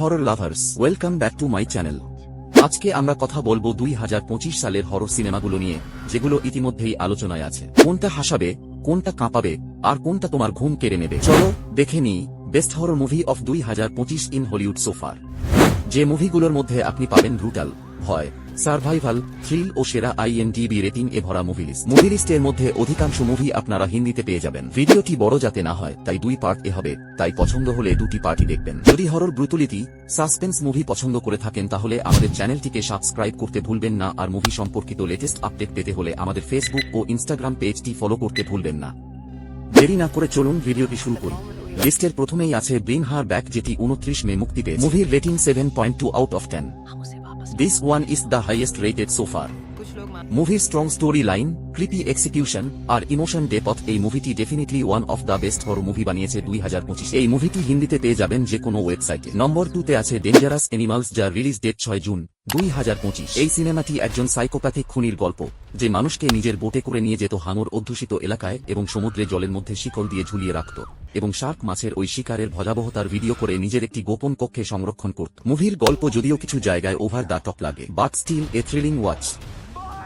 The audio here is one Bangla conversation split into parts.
Horror lovers welcome back to my channel আজকে আমরা কথা বলব দুই হাজার পঁচিশ সালের হরর সিনেমাগুলো নিয়ে, যেগুলো ইতিমধ্যেই আলোচনায় আছে। কোনটা হাসাবে, কোনটা কাঁপাবে, আর কোনটা তোমার ঘুম কেড়ে নেবে? চলো দেখে নি বেস্ট হরর মুভি অফ দুই হাজার পঁচিশ ইন হলিউড সোফার যে মুভিগুলোর মধ্যে আপনি পাবেন ব্রুটাল ভয় সার্ভাইভাল, থ্রিল ও সেরা আইএনডিবি রেটিং এ ভরা মুভি লিস্ট মুভি মধ্যে অধিকাংশ মুভি আপনারা হিন্দিতে পেয়ে যাবেন। ভিডিওটি বড় যাতে না হয়, তাই দুই পার্ট এ হবে, তাই পছন্দ হলে দুটি পার্টি দেখবেন। যদি হরর ব্রুতুলিটি সাসপেন্স মুভি পছন্দ করে থাকেন, তাহলে আমাদের চ্যানেলটিকে সাবস্ক্রাইব করতে ভুলবেন না, আর মুভি সম্পর্কিত লেটেস্ট আপডেট পেতে হলে আমাদের ফেসবুক ও ইনস্টাগ্রাম পেজটি ফলো করতে ভুলবেন না। দেরি না করে চলুন ভিডিওটি শুরু করি। লিস্টের প্রথমেই আছে ব্রিং হার ব্যাক, যেটি উনত্রিশ মে মুক্তি পেয়েছে। মুভির rating seven point two out of ten This one is the highest rated so far. মুভির strong story line creepy execution আর ইমোশন ডেপথ এই মুভিটি definitely one of the best horror movie বানিয়েছে দুই হাজার পঁচিশ। এই মুভিটি হিন্দিতে পেয়ে যাবেন যে কোনো ওয়েবসাইটে নম্বর টুতে আছে ডেঞ্জারাস এনিমালস যার রিলিজ ডেট ছয় জুন, দুই হাজার পঁচিশ। এই সিনেমাটি একজন সাইকোপ্যাথিক খুনির গল্প, যে মানুষকে নিজের বোটে করে নিয়ে যেত হাঙর অধ্যুষিত এলাকায় এবং সমুদ্রে জলের মধ্যে শিকল দিয়ে ঝুলিয়ে রাখত, এবং শার্ক মাছের ওই শিকারের ভয়াবহতার ভিডিও করে নিজের একটি গোপন কক্ষে সংরক্ষণ করত। মুভির গল্প যদিও কিছু জায়গায় ওভার দ্য টপ লাগে but still a thrilling watch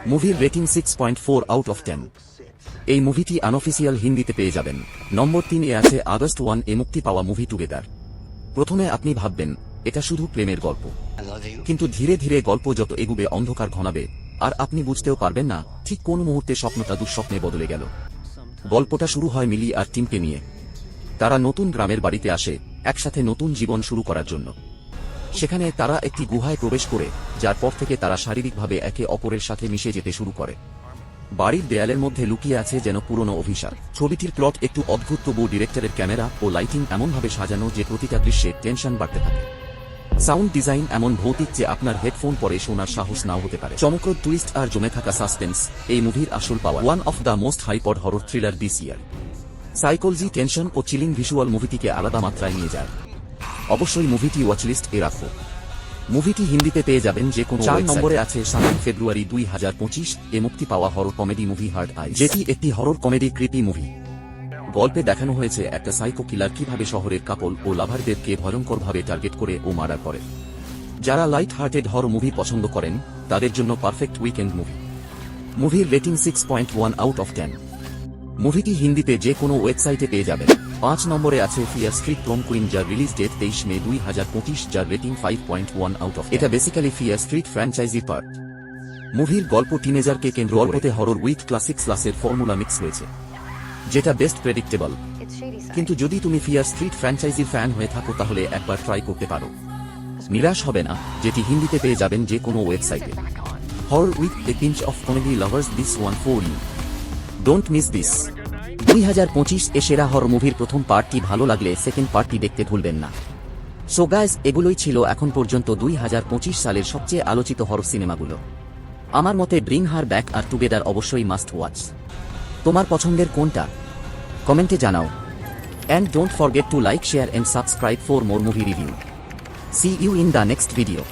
মুভির rating six point four out of ten এই মুভিটি আনঅফিসিয়াল হিন্দিতে পেয়ে যাবেন। নম্বর তিনে আছে আগস্ট ওয়ান এ মুক্তি পাওয়া মুভি টুগেদার প্রথমে আপনি ভাববেন, এটা শুধু প্রেমের গল্প। কিন্তু ধীরে ধীরে গল্প যত এগুবে অন্ধকার ঘনাবে, আর আপনি বুঝতেও পারবেন না, ঠিক কোন মুহূর্তে স্বপ্নটা দুঃস্বপ্নে বদলে গেল। গল্পটা শুরু হয় মিলি আর টিমকে নিয়ে। তারা নতুন গ্রামের বাড়িতে আসে, একসাথে নতুন জীবন শুরু করার জন্য। সেখানে তারা একটি গুহায় প্রবেশ করে, যার পর থেকে তারা শারীরিকভাবে একে অপরের সাথে মিশে যেতে শুরু করে। বাড়ির দেয়ালের মধ্যে লুকিয়ে আছে যেন পুরনো অভিশাপ। ছবিটির প্লট একটু অদ্ভুত, তবু ডিরেক্টরের ক্যামেরা ও লাইটিং এমনভাবে সাজানো যে প্রতিটা দৃশ্যে টেনশন বাড়তে থাকে। সাউন্ড ডিজাইন এমন ভৌতিক যে আপনার হেডফোন পরে শোনার সাহস নাও হতে পারে। চমকপ্রদ টুইস্ট আর জমে থাকা সাসপেন্স, এই মুভির আসল পাওয়া one of the most hyped horror thriller this year psychology tension O chilling visual মুভিটিকে আলাদা মাত্রায় নিয়ে যায়। অবশ্যই মুভিটি ওয়াচলিস্ট এ রাখো। মুভিটি হিন্দিতে পেয়ে যাবেন যে কোনো চার নম্বরে আছে সাতাশ ফেব্রুয়ারি দুই হাজার পঁচিশ এ মুক্তি পাওয়া horror comedy movie heart eyes যেটি একটি হরর কমেডি ক্রিপি মুভি গল্পে দেখানো হয়েছে একটা সাইকো কিলার কীভাবে শহরের কাপল ও লাভারদেরকে ভয়ঙ্করভাবে টার্গেট করে ও মার্ডার করে। যারা লাইট হার্টেড হর মুভি পছন্দ করেন তাদের জন্য পারফেক্ট উইকেন্ড মুভি মুভির rating six point one out of ten মুভিটি হিন্দিতে যে কোনো ওয়েবসাইটে পেয়ে যাবেন। পাঁচ নম্বরে আছে ফিয়ার স্ট্রিট প্রম কুইন যার রিলিজ ডেট তেইশ মে দুই হাজার পঁচিশ যার rating five point one out of এটা basically fear street franchise part মুভির গল্প টিনেজারকে কেন্দ্র অল্পতে হরর উইথ ক্লাসিক ক্লাসের ফর্মুলা মিক্স হয়েছে যেটা বেস্ট প্রেডিক্টেবল কিন্তু যদি তুমি ফিয়ার স্ট্রিট ফ্র্যাঞ্চাইজির ফ্যান হয়ে থাকো তাহলে একবার ট্রাই করতে পারো। নিরাশ হবে না যেটি হিন্দিতে পেয়ে যাবেন যে কোনো ওয়েবসাইটে horror with a pinch of comedy lovers this one for you don't miss this দুই হাজার পঁচিশ এ সেরা হর মুভির প্রথম পার্টটি ভালো লাগলে সেকেন্ড পার্টটি দেখতে ভুলবেন না। সো গাইজ এগুলোই ছিল এখন পর্যন্ত দুই হাজার পঁচিশ সালের সবচেয়ে আলোচিত হর সিনেমাগুলো আমার মতে ব্রিং হার ব্যাক আর টুগেদার অবশ্যই মাস্ট ওয়াচ তোমার পছন্দের কোনটা? কমেন্টে জানাও। And don't forget to like share and subscribe for more movie review see you in the next video